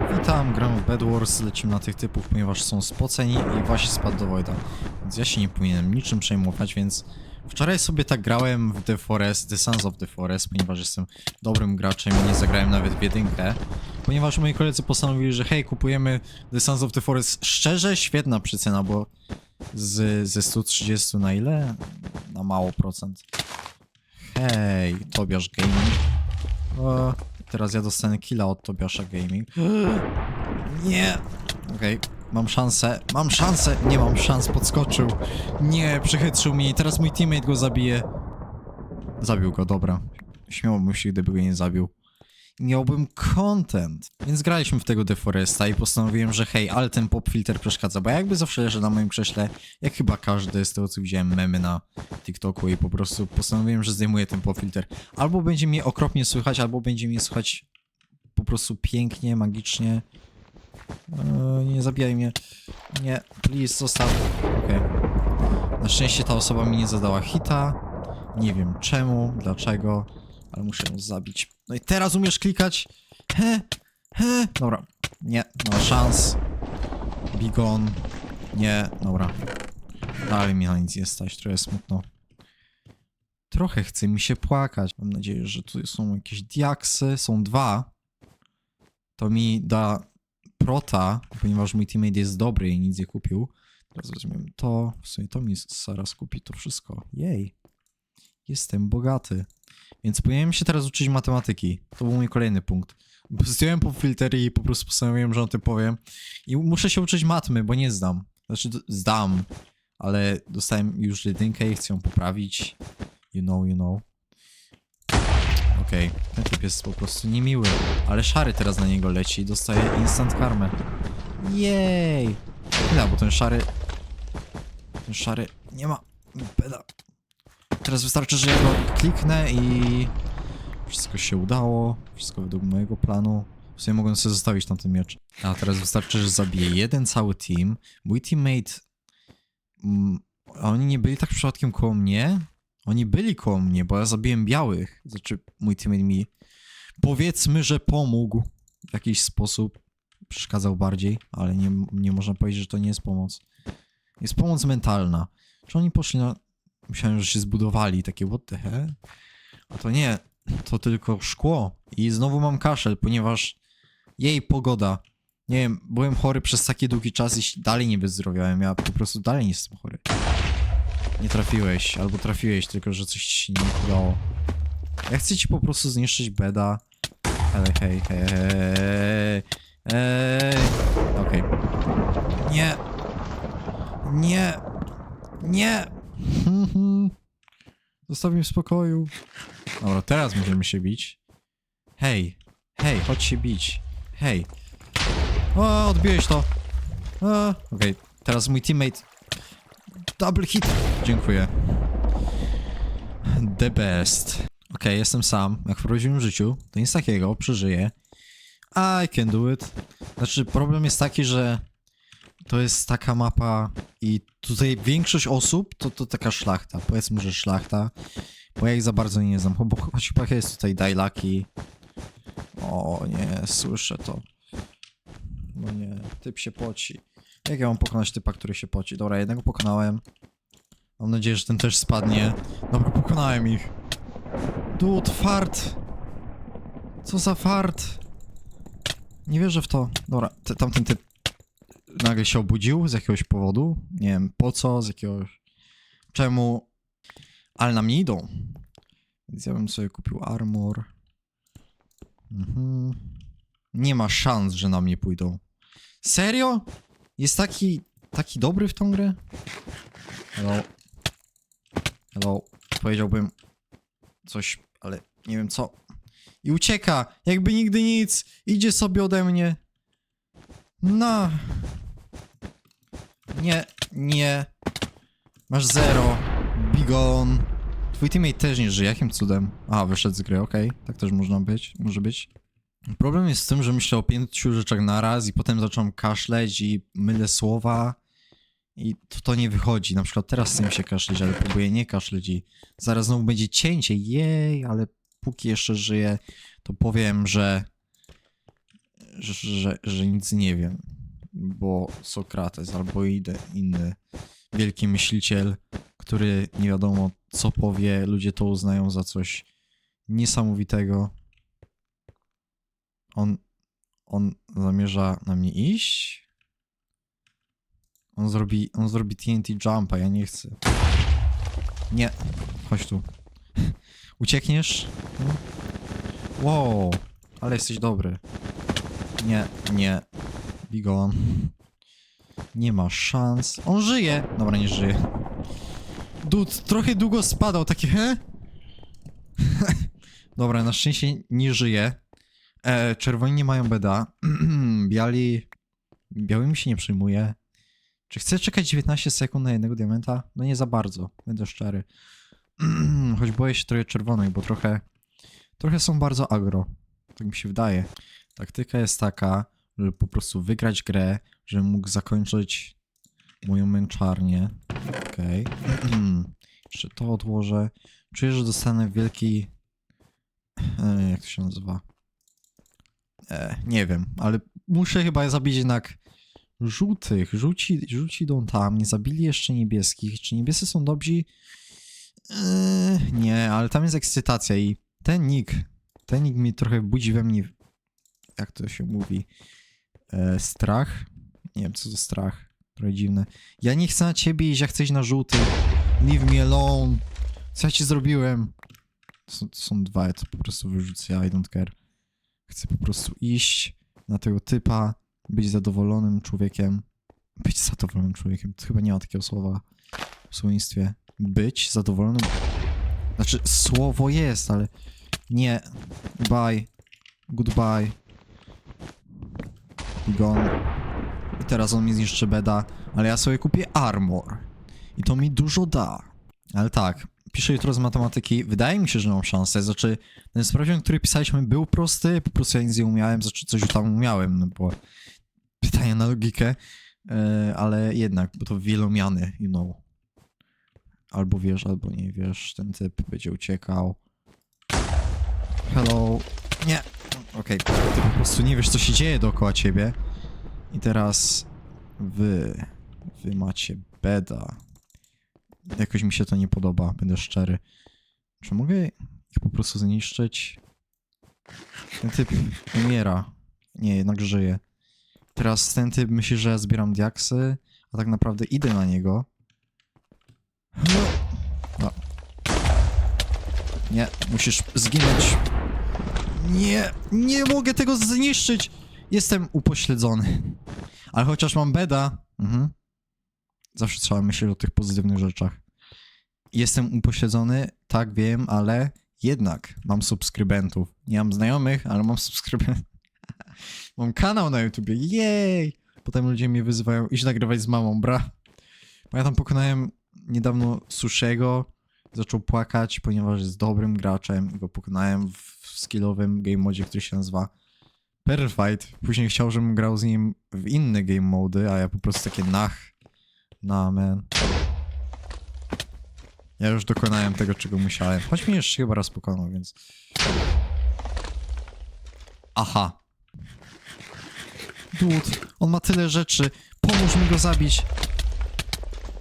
Witam, gram w Bed Wars, lecimy na tych typów, ponieważ są spoceni i właśnie spadł do Voida. Więc ja się nie powinienem niczym przejmować, więc wczoraj sobie tak grałem w The Forest, The Sons of the Forest, ponieważ jestem dobrym graczem i nie zagrałem nawet w jedynkę. Ponieważ moi koledzy postanowili, że hej, kupujemy The Sons of the Forest. Szczerze, świetna przycena, bo z, ze 130 na ile? Na mało procent. Hej, Tobiasz Gaming. O, teraz ja dostanę killa od Tobiasza Gaming. Nie! Okej, mam szansę, mam szansę! Nie mam szans, podskoczył. Nie, przechytrzył mnie i teraz mój teammate go zabije. Zabił go, dobra. Śmiałbym się, gdyby go nie zabił. Miałbym content. Więc graliśmy w tego Deforesta i postanowiłem, że hej, ale ten pop filter przeszkadza, bo ja jakby zawsze leżę na moim krześle, jak chyba każdy z tego co widziałem memy na TikToku i po prostu postanowiłem, że zdejmuję ten pop filter. Albo będzie mnie okropnie słychać, albo będzie mnie słychać po prostu pięknie, magicznie. Eee, nie zabijaj mnie. Nie, please, zostaw. Okej. Na szczęście ta osoba mi nie zadała hita. Nie wiem czemu, dlaczego, ale muszę ją zabić. No i teraz umiesz klikać? He, he. Dobra, nie, no szans. Bigon. Nie, dobra. Dalej mi na nic nie stać, trochę smutno. Trochę chce mi się płakać. Mam nadzieję, że tu są jakieś diaksy. Są dwa. To mi da prota, ponieważ mój teammate jest dobry i nic nie kupił. Teraz weźmiemy to. W sumie to mi zaraz kupi to wszystko. Jej. Jestem bogaty. Więc powinienem się teraz uczyć matematyki. To był mój kolejny punkt. Zdjąłem po filtr i po prostu postanowiłem, że o tym powiem. I muszę się uczyć matmy, bo nie zdam. Znaczy, zdam, ale dostałem już jedynkę i chcę ją poprawić. You know, you know. Okej, ten typ jest po prostu niemiły. Ale szary teraz na niego leci i dostaje instant karmę. Jej! No, bo ten szary... Ten szary... Nie ma... Peda. Teraz wystarczy, że ja go kliknę i... Wszystko się udało. Wszystko według mojego planu. W sumie mogłem sobie zostawić tam ten miecz. A teraz wystarczy, że zabiję jeden cały team. Mój teammate... Mm, oni nie byli tak przypadkiem koło mnie? Oni byli koło mnie, bo ja zabiłem białych. Znaczy, mój teammate mi powiedzmy, że pomógł w jakiś sposób. Przeszkadzał bardziej, ale nie, nie można powiedzieć, że to nie jest pomoc. Jest pomoc mentalna. Czy oni poszli na... Myślałem, że się zbudowali, takie what the hell? A to nie, to tylko szkło. I znowu mam kaszel, ponieważ jej pogoda. Nie wiem, byłem chory przez taki długi czas i dalej nie wyzdrowiałem. Ja po prostu dalej nie jestem chory. Nie trafiłeś, albo trafiłeś, tylko że coś ci się nie udało. Ja chcę ci po prostu zniszczyć beda. Ale hej, hej, hej. Ej. Okej. Nie. Nie. Nie. Zostaw mnie w spokoju. Dobra, teraz możemy się bić. Hej. Hej, chodź się bić. Hej. O, odbiłeś to. Okej, teraz mój teammate. Double hit. Dziękuję. The best. Okej, jestem sam. Jak w prawdziwym życiu, to nic takiego, przeżyję. I can do it. Znaczy, problem jest taki, że to jest taka mapa i tutaj większość osób to, to taka szlachta. Powiedzmy, że szlachta. Bo ja ich za bardzo nie znam. Bo chyba jest tutaj Dailaki. O nie, słyszę to. No nie, typ się poci. Jak ja mam pokonać typa, który się poci? Dobra, jednego pokonałem. Mam nadzieję, że ten też spadnie. Dobra, pokonałem ich. Dud, fart. Co za fart. Nie wierzę w to. Dobra, te, tamten typ nagle się obudził z jakiegoś powodu. Nie wiem po co, z jakiegoś... Czemu? Ale na mnie idą. Więc ja bym sobie kupił armor. Mhm. Nie ma szans, że na mnie pójdą. Serio? Jest taki, taki dobry w tą grę? Hello. Hello. Powiedziałbym coś, ale nie wiem co. I ucieka, jakby nigdy nic. Idzie sobie ode mnie. No. Nie, nie. Masz zero. Bigon. Twój teammate też nie żyje, jakim cudem? A, wyszedł z gry, okej. Tak też można być, może być. Problem jest w tym, że myślę o pięciu rzeczach naraz i potem zacząłem kaszleć i mylę słowa i to, to nie wychodzi. Na przykład teraz chcę się kaszleć, ale próbuję nie kaszleć i zaraz znowu będzie cięcie, jej, ale póki jeszcze żyję, to powiem, że że, że nic nie wiem, bo Sokrates albo inny, wielki myśliciel, który nie wiadomo co powie, ludzie to uznają za coś niesamowitego. On, on zamierza na mnie iść? On zrobi, on zrobi TNT jumpa, ja nie chcę. Nie, chodź tu. Uciekniesz? Wow, ale jesteś dobry. Nie, nie. Bigon. Nie ma szans. On żyje! Dobra, nie żyje. Dud, trochę długo spadał, takie he? Dobra, na szczęście nie żyje. E, czerwoni nie mają beda. Biali... Białymi się nie przyjmuje. Czy chcę czekać 19 sekund na jednego diamenta? No nie za bardzo, będę szczery. Choć boję się trochę czerwonych, bo trochę... Trochę są bardzo agro. Tak mi się wydaje. Taktyka jest taka, żeby po prostu wygrać grę, żebym mógł zakończyć moją męczarnię. Okej. Jeszcze to odłożę. Czuję, że dostanę wielki... E, jak to się nazywa? E, nie wiem, ale muszę chyba zabić jednak żółtych. Żółci, żółci idą tam, nie zabili jeszcze niebieskich. Czy niebiescy są dobrzy? E, nie, ale tam jest ekscytacja i ten nick, ten nick mi trochę budzi we mnie, jak to się mówi, e, strach. Nie wiem, co to strach. Trochę dziwne. Ja nie chcę na ciebie iść, ja chcę iść na żółty. Leave me alone. Co ja ci zrobiłem? To są, to są dwa, ja to po prostu wyrzucę, I don't care. Chcę po prostu iść na tego typa, być zadowolonym człowiekiem. Być zadowolonym człowiekiem. To chyba nie ma takiego słowa w słownictwie. Być zadowolonym. Znaczy, słowo jest, ale nie. Bye. Goodbye. Be gone. I teraz on mi zniszczy beda, ale ja sobie kupię armor. I to mi dużo da. Ale tak, piszę jutro z matematyki. Wydaje mi się, że mam szansę. Znaczy, ten sprawdzian, który pisaliśmy, był prosty. Po prostu ja nic nie umiałem, znaczy coś tam umiałem, no bo pytania na logikę. E, ale jednak, bo to wielomiany, you know. Albo wiesz, albo nie wiesz. Ten typ będzie uciekał. Hello. Nie. Okej, ty po prostu nie wiesz, co się dzieje dookoła ciebie. I teraz wy, wy macie beda. Jakoś mi się to nie podoba, będę szczery. Czy mogę ich po prostu zniszczyć? Ten typ umiera. Nie, jednak żyje. Teraz ten typ myśli, że ja zbieram diaksy, a tak naprawdę idę na niego. No. Nie, musisz zginąć. Nie, nie mogę tego zniszczyć. Jestem upośledzony. Ale chociaż mam beda. Mhm. Zawsze trzeba myśleć o tych pozytywnych rzeczach. Jestem upośledzony, tak wiem, ale jednak mam subskrybentów. Nie mam znajomych, ale mam subskrybentów. mam kanał na YouTubie. Jej! Potem ludzie mnie wyzywają iść nagrywać z mamą, bra. Bo ja tam pokonałem niedawno Sushiego. Zaczął płakać, ponieważ jest dobrym graczem i go pokonałem w skillowym game modzie, który się nazywa Perfect. Później chciał, żebym grał z nim w inne game mody, a ja po prostu takie nach. Na man. Ja już dokonałem tego, czego musiałem. Choć mnie jeszcze chyba raz pokonał, więc... Aha. Dude, on ma tyle rzeczy. Pomóż mi go zabić.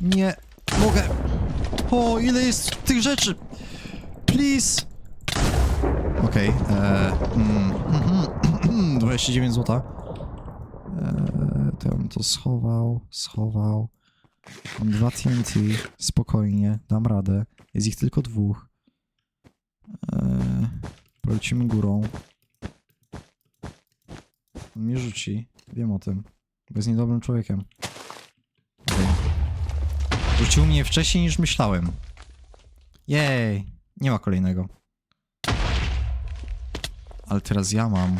Nie mogę. O, ile jest tych rzeczy. Please. Okej. Okay, mm, mm, 29 zł. Eee, to ja bym to schował, schował. Mam dwa TNT, spokojnie, dam radę. Jest ich tylko dwóch. Eee, polecimy górą. On mnie rzuci, wiem o tym. Bo jest niedobrym człowiekiem. Okej. Rzucił mnie wcześniej niż myślałem. Jej, nie ma kolejnego. Ale teraz ja mam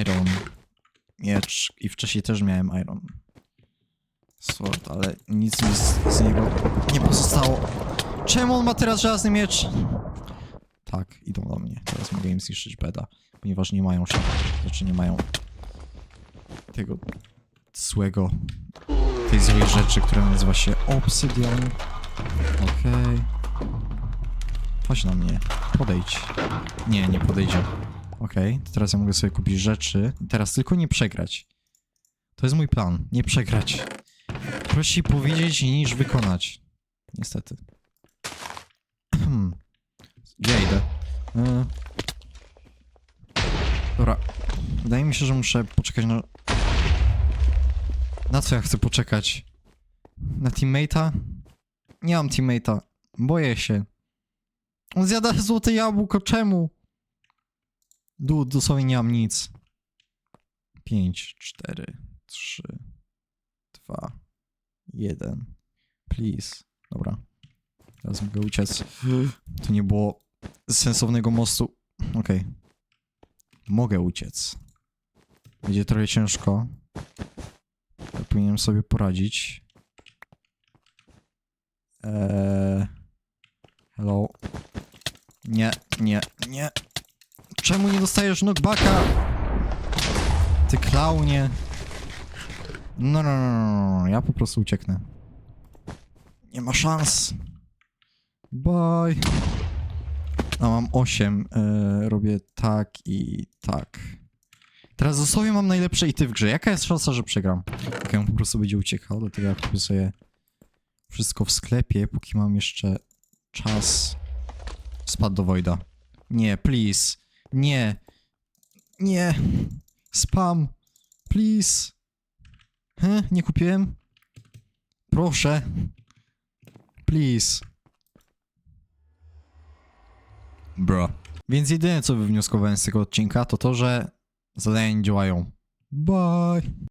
iron, miecz i wcześniej też miałem iron. Sword, ale nic mi z, z niego nie pozostało. Czemu on ma teraz żelazny miecz? Tak, idą do mnie. Teraz mogę im zniszczyć beda, ponieważ nie mają szans. Znaczy nie mają tego złego, tej złej rzeczy, która nazywa się Obsidian. Okej. Chodź na mnie. Podejdź. Nie, nie podejdzie. Okej, to teraz ja mogę sobie kupić rzeczy. Teraz tylko nie przegrać. To jest mój plan. Nie przegrać. Prościej powiedzieć niż wykonać. Niestety. Gdzie ja idę? E, Dobra. Wydaje mi się, że muszę poczekać na... Na co ja chcę poczekać? Na teammate'a? Nie mam teammate'a. Boję się. On zjada złote jabłko, czemu? Du, dosłownie nie mam nic. 5, 4, 3, 2, 1. Please. Dobra. Teraz mogę uciec. To nie było sensownego mostu. Okej. Mogę uciec. Będzie trochę ciężko. Ale powinienem sobie poradzić. Eee... Hello. Nie, nie, nie. Czemu nie dostajesz knockbacka? Ty klaunie. No, no, no, no, no, ja po prostu ucieknę. Nie ma szans. Bye. A mam 8. E, robię tak i tak. Teraz dosłownie mam najlepsze ity w grze. Jaka jest szansa, że przegram? Jak on po prostu będzie uciekał, dlatego ja kupię sobie wszystko w sklepie, póki mam jeszcze czas. Spadł do Wojda. Nie, please. Nie. Nie. Spam. Please. He? Nie kupiłem? Proszę. Please. Bro. Więc jedyne co wywnioskowałem z tego odcinka to to, że zadania nie działają. Bye.